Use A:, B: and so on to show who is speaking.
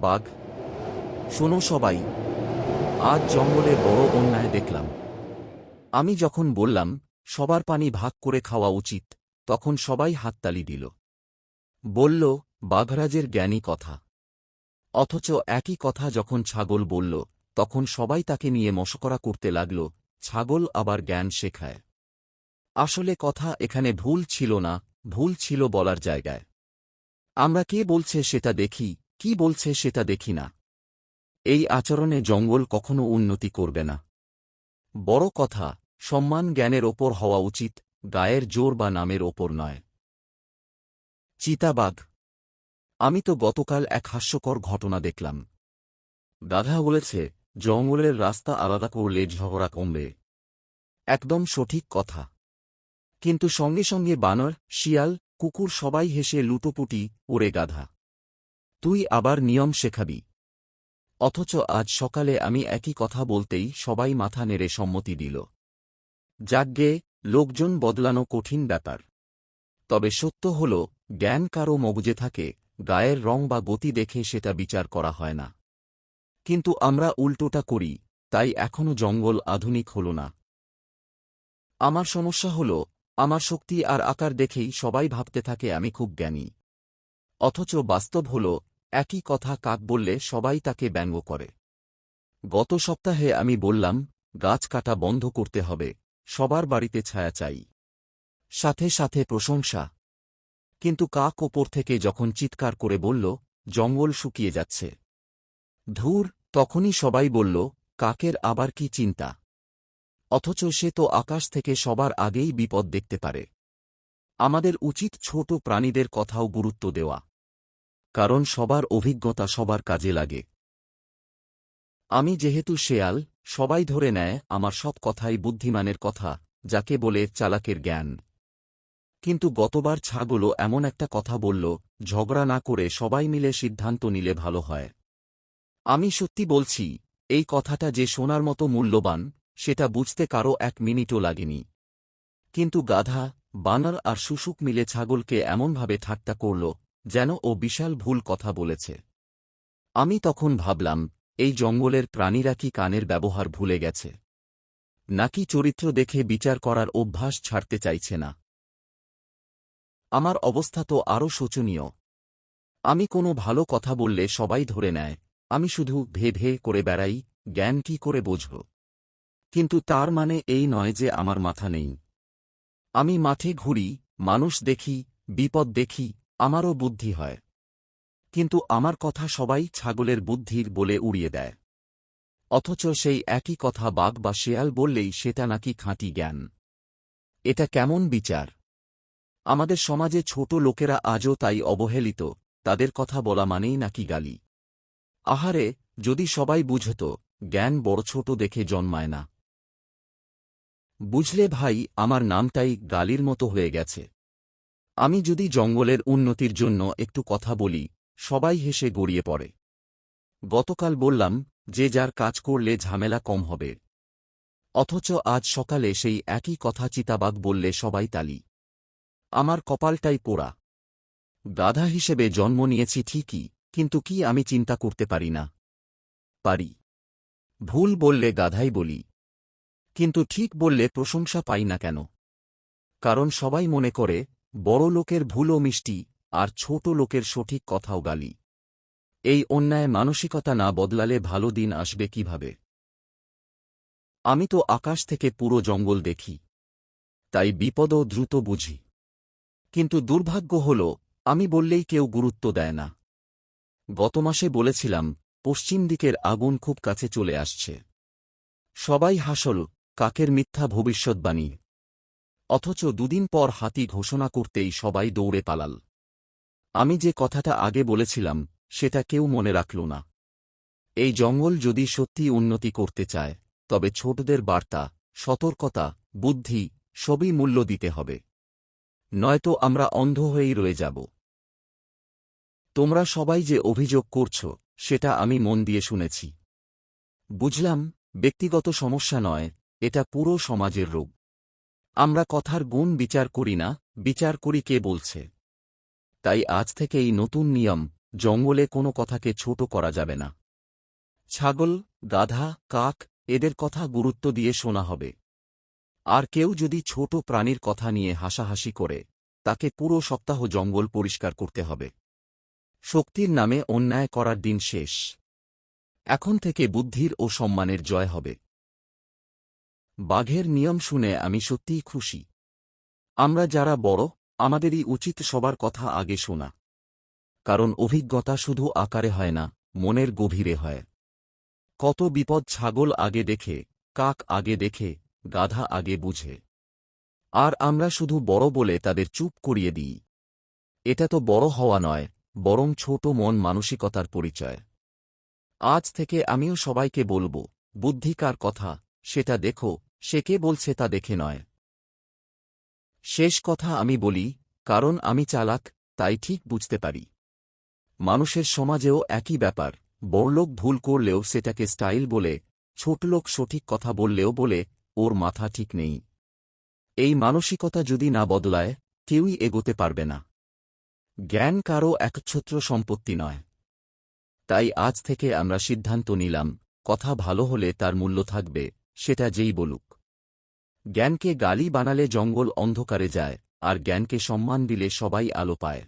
A: বাঘ। শোনো সবাই, আজ জঙ্গলে বড় অন্যায় দেখলাম। আমি যখন বললাম, সবার পানি ভাগ করে খাওয়া উচিত, তখন সবাই হাততালি দিল। বলল, বাঘরাজের জ্ঞানী কথা। অথচ একই কথা যখন ছাগল বলল, তখন সবাই তাকে নিয়ে মশকরা করতে লাগল, ছাগল আবার জ্ঞান শেখায়। আসলে কথা এখানে ভুল ছিল না, ভুল ছিল বলার জায়গায়। আমরা কে বলছে সেটা দেখি কি বলছে সেটা দেখি না। এই আচরণে জঙ্গল কখনো উন্নতি করবে না। বড় কথা, সম্মান জ্ঞানের ওপর হওয়া উচিত, গায়ের জোর বা নামের ওপর নয়। চিতাবাঘ। আমি তো গতকাল এক হাস্যকর ঘটনা দেখলাম। গাধা বলেছে, জঙ্গলের রাস্তা আলাদা করলে ঝগড়া কমবে। একদম সঠিক কথা। কিন্তু সঙ্গে সঙ্গে বানর, শিয়াল, কুকুর সবাই হেসে লুটোপুটি ওরে গাধা। তুই আবার নিয়ম শেখাবি। অথচ আজ সকালে আমি একই কথা বলতেই সবাই মাথা নেড়ে সম্মতি দিল। যাজ্ঞে, লোকজন বদলানো কঠিন ব্যাপার। তবে সত্য হল, জ্ঞান কারও মগজে থাকে, গায়ের রং বা গতি দেখে সেটা বিচার করা হয় না। কিন্তু আমরা উল্টোটা করি, তাই এখনও জঙ্গল আধুনিক হল না। আমার সমস্যা হল, আমার শক্তি আর আকার দেখেই সবাই ভাবতে থাকে আমি খুব জ্ঞানী। অথচ বাস্তব হল একই কথা কাক বললে সবাই তাকে ব্যঙ্গ করে। গত সপ্তাহে আমি বললাম, গাছ কাটা বন্ধ করতে হবে, সবার বাড়িতে ছায়া চাই। সাথে সাথে প্রশংসা। কিন্তু কাক ওপর থেকে যখন চিৎকার করে বলল, জঙ্গল শুকিয়ে যাচ্ছে। ধুর, তখনই সবাই বলল, কাকের আবার কি চিন্তা? অথচ সে তো আকাশ থেকে সবার আগেই বিপদ দেখতে পারে। আমাদের উচিত ছোট প্রাণীদের কথাও গুরুত্ব দেওয়া। কারণ সবার অভিজ্ঞতা সবার কাজে লাগে। আমি যেহেতু শেয়াল, সবাই ধরে নেয় আমার সব কথাই বুদ্ধিমানের কথা, যাকে বলে চালাকের জ্ঞান। কিন্তু গতবার ছাগলও এমন একটা কথা বলল, ঝগড়া না করে সবাই মিলে সিদ্ধান্ত নিলে ভালো হয়। আমি সত্যি বলছি, এই কথাটা যে শোনার মতো মূল্যবান, সেটা বুঝতে কারও এক মিনিটও লাগেনি। কিন্তু গাধা, বানার আর শুশুক মিলে ছাগলকে এমনভাবে ঠাট্টা করল যেন ও বিশাল ভুল কথা বলেছে। আমি তখন ভাবলাম, এই জঙ্গলের প্রাণীরা কি কানের ব্যবহার ভুলে গেছে? নাকি চরিত্র দেখে বিচার করার অভ্যাস ছাড়তে চাইছে না? আমার অবস্থা তো আরও শোচনীয়। আমি কোনো ভালো কথা বললে সবাই ধরে নেয়, আমি শুধু ভে ভে করে বেড়াই, জ্ঞান কি করে বুঝব? কিন্তু তার মানে এই নয় যে আমার মাথা নেই। আমি মাঠে ঘুরি, মানুষ দেখি, বিপদ দেখি আমারও বুদ্ধি হয়। কিন্তু আমার কথা সবাই ছাগলের বুদ্ধির বলে উড়িয়ে দেয়। অথচ সেই একই কথা বাঘ বা শেয়াল বললেই সেটা নাকি খাঁটি জ্ঞান। এটা কেমন বিচার? আমাদের সমাজে ছোট লোকেরা আজও তাই অবহেলিত, তাদের কথা বলা মানেই নাকি গালি। আহারে, যদি সবাই বুঝত, জ্ঞান বড় ছোট দেখে জন্মায় না। বুঝলে ভাই, আমার নামটাই গালির মতো হয়ে গেছে। আমি যদি জঙ্গলের উন্নতির জন্য একটু কথা বলি, সবাই হেসে গড়িয়ে পড়ে। গতকাল বললাম যে যার কাজ করলে ঝামেলা কম হবে। অথচ আজ সকালে সেই একই কথা চিতাবাগ বললে সবাই তালি। আমার কপালটাই পোড়া। গাধা হিসেবে জন্ম নিয়েছি ঠিকই, কিন্তু কি আমি চিন্তা করতে পারি না। পারি। ভুল বললে গাধাই বলি। কিন্তু ঠিক বললে প্রশংসা পাই না কেন। কারণ সবাই মনে করে বড় লোকের ভুলও মিষ্টি, আর ছোট লোকের সঠিক কথাও গালি। এই অন্যায় মানসিকতা না বদলালে ভালো দিন আসবে কীভাবে? আমি তো আকাশ থেকে পুরো জঙ্গল দেখি, তাই বিপদও দ্রুত বুঝি। কিন্তু দুর্ভাগ্য হল, আমি বললেই কেউ গুরুত্ব দেয় না। গত মাসে বলেছিলাম, পশ্চিম দিকের আগুন খুব কাছে চলে আসছে। সবাই হাসল, কাকের মিথ্যা ভবিষ্যৎবাণী। অথচ দুদিন পর হাতি ঘোষণা করতেই সবাই দৌড়ে পালাল। আমি যে কথাটা আগে বলেছিলাম, সেটা কেউ মনে রাখল না। এই জঙ্গল যদি সত্যি উন্নতি করতে চায়, তবে ছোটদের বার্তা, সতর্কতা, বুদ্ধি, সবই মূল্য দিতে হবে। নয়তো আমরা অন্ধ হয়েই রয়ে যাব। তোমরা সবাই যে অভিযোগ করছ, সেটা আমি মন দিয়ে শুনেছি। বুঝলাম, ব্যক্তিগত সমস্যা নয়, এটা পুরো সমাজের রোগ। আমরা কথার গুণ বিচার করি না, বিচার করি কে বলছে। তাই আজ থেকে এই নতুন নিয়ম, জঙ্গলে কোনো কথাকে ছোট করা যাবে না। ছাগল, গাধা, কাক, এদের কথা গুরুত্ব দিয়ে শোনা হবে। আর কেউ যদি ছোট প্রাণীর কথা নিয়ে হাসাহাসি করে, তাকে পুরো সপ্তাহ জঙ্গল পরিষ্কার করতে হবে। শক্তির নামে অন্যায় করার দিন শেষ। এখন থেকে বুদ্ধির ও সম্মানের জয় হবে। বাঘের নিয়ম শুনে আমি সত্যিই খুশি। আমরা যারা বড়, আমাদেরই উচিত সবার কথা আগে শোনা। কারণ অভিজ্ঞতা শুধু আকারে হয় না, মনের গভীরে হয়। কত বিপদ ছাগল আগে দেখে, কাক আগে দেখে, গাধা আগে বুঝে। আর আমরা শুধু বড় বলে তাদের চুপ করিয়ে দিই। এটা তো বড় হওয়া নয়, বরং ছোট মন মানসিকতার পরিচয়। আজ থেকে আমিও সবাইকে বলব বুদ্ধিকার কথা, সেটা দেখো সে কে বলছে তা দেখে নয়। শেষ কথা আমি বলি, কারণ আমি চালাক, তাই ঠিক বুঝতে পারি। মানুষের সমাজেও একই ব্যাপার, বড়লোক ভুল করলেও সেটাকে স্টাইল বলে, ছোটলোক সঠিক কথা বললেও বলে, ওর মাথা ঠিক নেই। এই মানসিকতা যদি না বদলায়, কেউই এগোতে পারবে না। জ্ঞান কারও একচ্ছত্র সম্পত্তি নয়। তাই আজ থেকে আমরা সিদ্ধান্ত নিলাম, কথা ভালো হলে তার মূল্য থাকবে, সেটা যেই বলুক। জ্ঞানকে গালি বানালে জঙ্গল অন্ধকারে যায় আর জ্ঞানকে সম্মান দিলে সবাই আলো পায়।